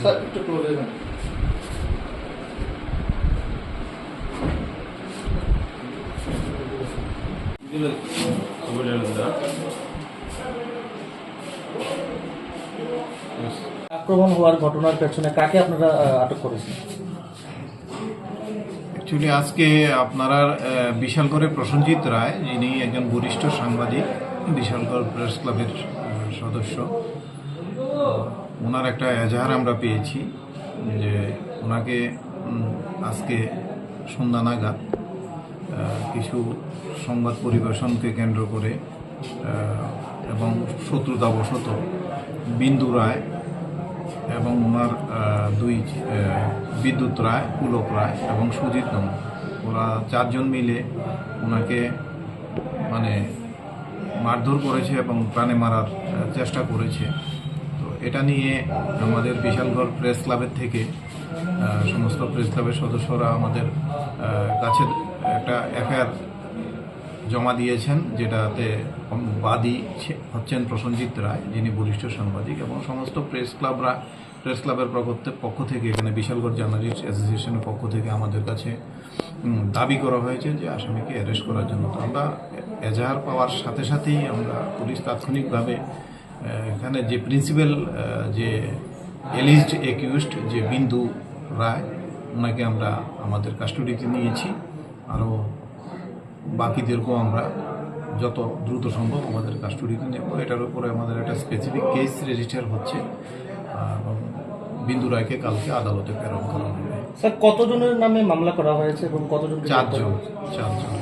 Sir একটু ক্লোজে যান আক্রমণ হওয়ার ঘটনার পেছনে কাকে আপনারা আটক করেছেন? অ্যাকচুয়ালি আজকে আপনারা বিশালগড়ের প্রসঞ্জিৎ রায় যিনি একজন বরিষ্ঠ সাংবাদিক বিশালগড় প্রেস ক্লাবের সদস্য ওনার একটা এজাহার আমরা পেয়েছি যে ওনাকে আজকে সন্ধ্যা নাগাদ কিছু সংবাদ পরিবেশনকে কেন্দ্র করে এবং শত্রুতাবশত বিন্দু রায় এবং ওনার দুই বিদ্যুৎ রায়, পুলক রায় এবং সুজিত নম ওরা চারজন মিলে ওনাকে মানে মারধর করেছে এবং প্রাণে মারার চেষ্টা করেছে। এটা নিয়ে আমাদের বিশালগড় প্রেস ক্লাবের থেকে সমস্ত প্রেস ক্লাবের সদস্যরা আমাদের কাছে একটা এফআইআর জমা দিয়েছেন, যেটাতে বাদী হচ্ছেন প্রসঞ্জিৎ রায়, যিনি বরিষ্ঠ সাংবাদিক, এবং সমস্ত প্রেস ক্লাবরা, প্রেস ক্লাবের পক্ষ থেকে, এখানে বিশালগড় জার্নালিস্ট অ্যাসোসিয়েশনের পক্ষ থেকে আমাদের কাছে দাবি করা হয়েছে যে আসামিকে অ্যারেস্ট করার জন্য। তো আমরা এজাহার পাওয়ার সাথে সাথেই আমরা পুলিশ তাৎক্ষণিকভাবে এখানে যে প্রিন্সিপাল যে এলিস্ট একিউজড যে বিন্দু রায় ওনাকে আমরা আমাদের কাস্টডিতে নিয়েছি। আরও বাকিদেরকেও আমরা যত দ্রুত সম্ভব আমাদের কাস্টডিতে নেব। এটার উপরে আমাদের একটা স্পেসিফিক কেস রেজিস্টার হচ্ছে এবং বিন্দু রায়কে কালকে আদালতে প্রেরণ করা হবে। স্যার কতজনের নামে মামলা করা হয়েছে এবং কতজন চারজন চারজন।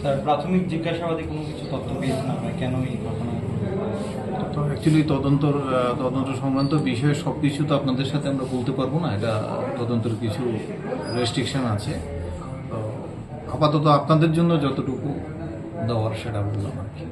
স্যার প্রাথমিক জিজ্ঞাসাবাদে কোনো কিছু তথ্য পেয়েছেন আপনারা? কেন এই ঘটনা তো অ্যাকচুয়ালি তদন্তর তদন্ত সংক্রান্ত বিষয়ে সব কিছু তো আপনাদের সাথে আমরা বলতে পারব না, এটা তদন্তের কিছু রেস্ট্রিকশন আছে তো আপাতত আপনাদের জন্য যতটুকু দেওয়ার সেটা বললাম আর কি।